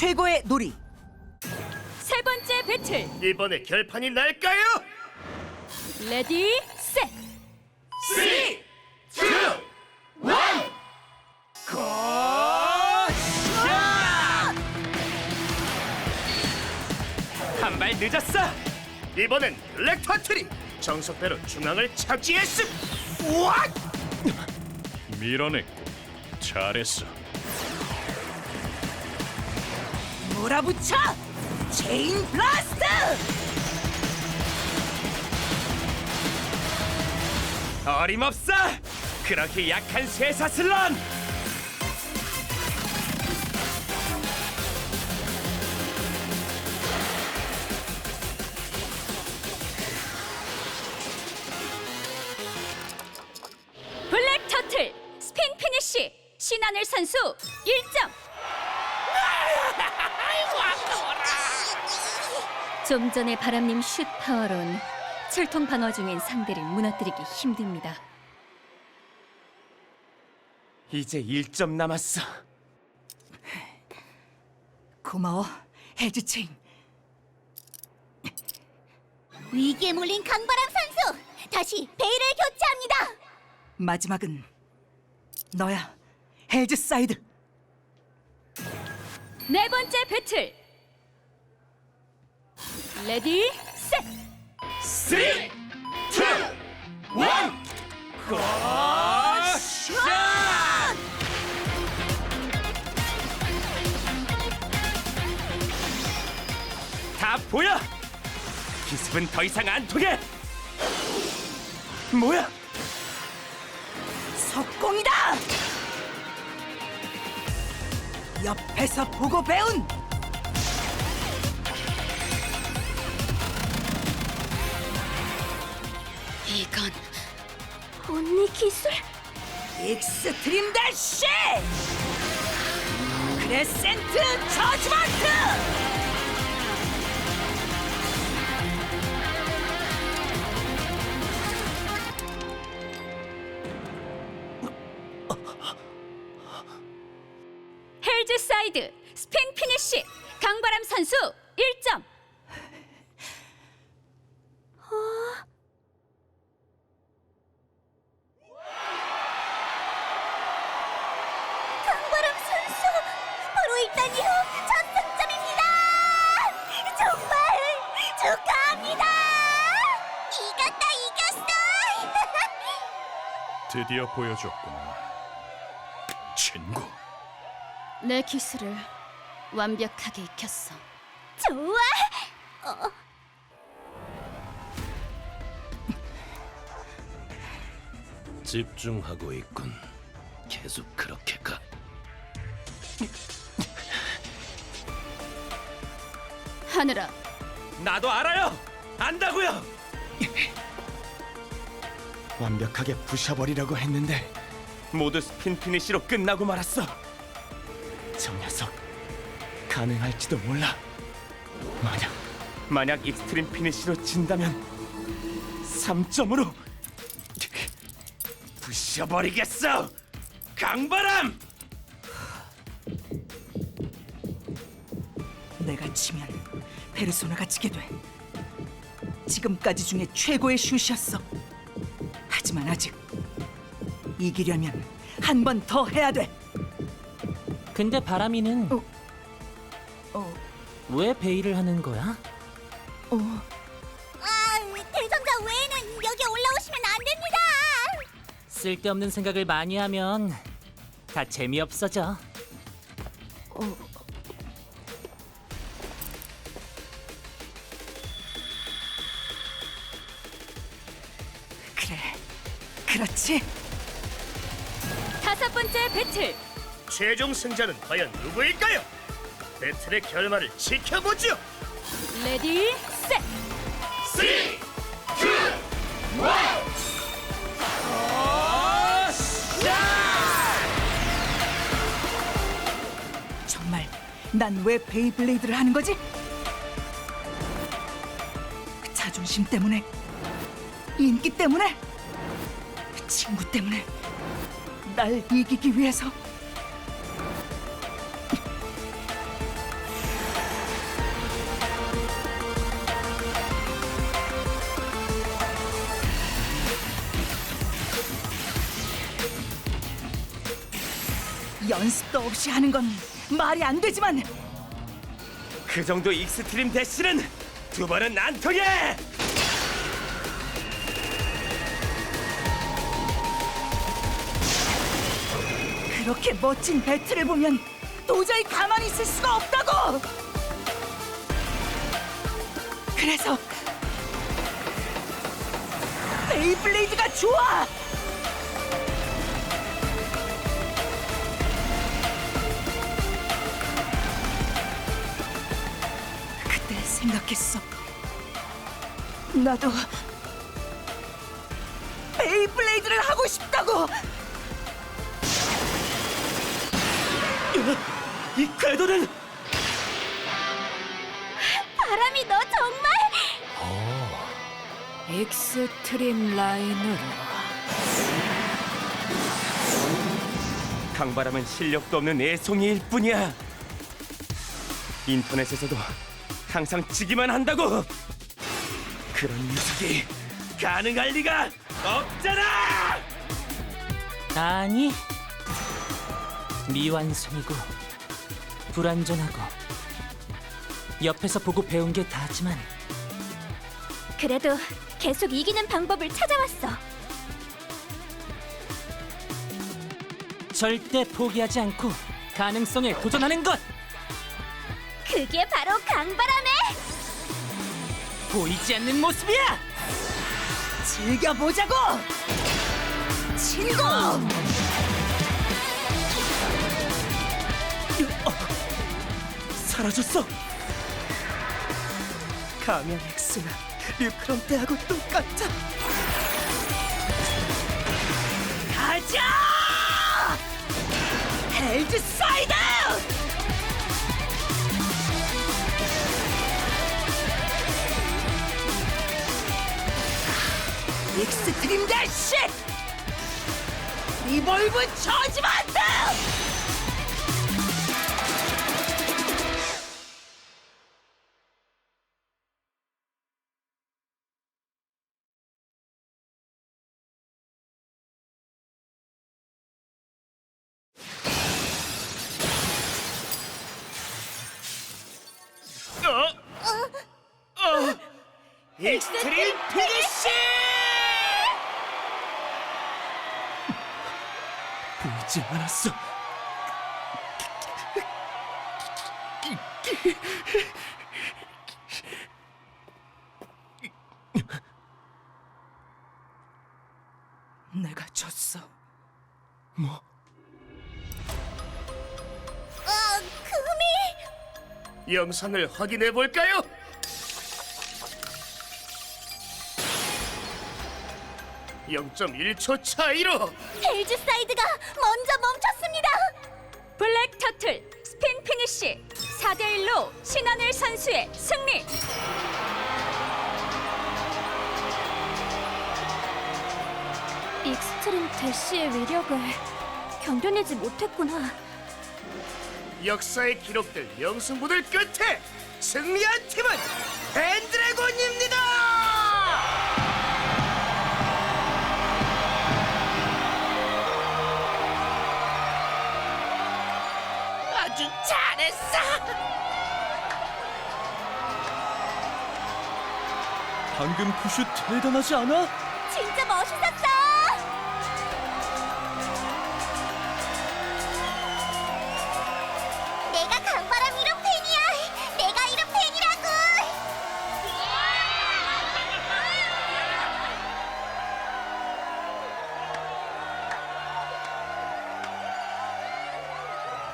최고의 놀이 세 번째 배틀 이번에 결판이 날까요? 레디 셋 3, 2, 1한발 늦었어. 이번엔 블랙 터틀이 정석대로 중앙을 차지했음 우와! 밀어냈고 잘했어. 몰아붙여 체인 블라스트 어림없어. 그렇게 약한 쇠사슬론. 블랙 터틀 스핀 피니쉬 신하늘 선수 1점 좀 전에 바람님 슛 파워론 철통 방어 중인 상대를 무너뜨리기 힘듭니다 이제 1점 남았어. 고마워 헬즈 체인 위기에 몰린 강바람 선수 다시 베일을 교체합니다. 마지막은 너야 헬즈 사이드 네 번째 배틀 레디 셋 3, 2, 1 굿샷! 다 보여! 기습은 더 이상 안 통해! 뭐야? 석공이다 옆에서 보고 배운 이건 언니 기술? 익스트림 대시! 크레센트 저지먼트! 헬즈 사이드 스핀 피니쉬 강바람 선수 1점. 강 드디어 보여줬구나. 친구. 내 기술을 완벽하게 익혔어 좋아. 집중하고 있군. 계속 그렇게 가. 하늘아 나도 알아요! 안다고요! 완벽하게 부셔버리려고 했는데 모두 스핀 피니시로 끝나고 말았어. 저 녀석 가능할지도 몰라. 만약 만약 익스트림 피니시로 진다면 3점으로 부셔버리겠어. 강바람! 내가 지면 페르소나가 지게 돼 지금까지 중에 최고의 슛이었어 하지만 아직 이기려면 한 번 더 해야 돼 근데 바람이는 어. 어. 왜 베일을 하는 거야? 어, 아, 대선자 외에는 여기 올라오시면 안 됩니다. 쓸데없는 생각을 많이 하면 다 재미없어져. 그렇지. 다섯 번째 배틀. 최종 승자는 과연 누구일까요? 배틀의 결말을 지켜보죠. 레디 셋. 3, 2, 1 정말 난 왜 베이블레이드를 하는 거지? 자존심 때문에? 인기 때문에 친구 때문에 날 이기기 위해서 연습도 없이 하는 건 말이 안 되지만 그 정도 익스트림 대시는 두 번은 안 통해! 그렇게 멋진 배틀을 보면 도저히 가만히 있을 수가 없다고! 그래서 베이블레이드가 좋아! 그때 생각했어. 나도 베이블레이드를 하고 싶다고! 이 궤도는 바람이 너 정말 익스트림 라인으로 강바람은 실력도 없는 애송이일 뿐이야. 인터넷에서도 항상 지기만 한다고. 그런 녀석이 가능할 리가 없잖아. 아니 미완성이고 불완전하고 옆에서 보고 배운 게 다지만 그래도 계속 이기는 방법을 찾아왔어. 절대 포기하지 않고 가능성에 도전하는 것 그게 바로 강바람의 보이지 않는 모습이야. 즐겨보자고! 친구! 사라졌어. 가면 X나 류크롬 때하고 똑같아. 가자! 헬즈 사이드! 익스트림 대시! 리볼브 저지먼트! 익스트림 피니쉬! 보이지 않았어. 내가 졌어. 어, 금이 영상을 확인해 볼까요? (0.1초) 차이로 헬즈 사이드가 먼저 멈췄습니다. 블랙 터틀 스핀 피니쉬 4대 1로 신하늘 선수의 승리. 익스트림 대시의 위력을 견뎌내지 못했구나. 역사에 기록될 명승부들 끝에 승리한 팀은 펜드 방금 푸슛 대단하지 않아? 진짜 멋있었어. 내가 강바람 이름 팬이야. 내가 이름 팬이라고.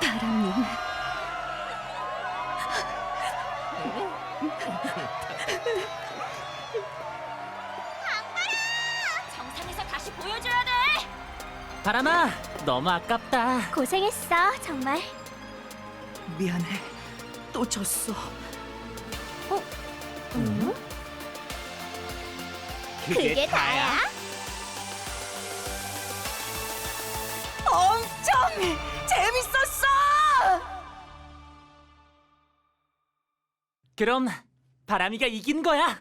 바람님. 바람아 너무 아깝다. 고생했어, 정말. 미안해. 또 졌어. 그게 다야? 엄청 재밌었어! 그럼 바람이가 이긴 거야.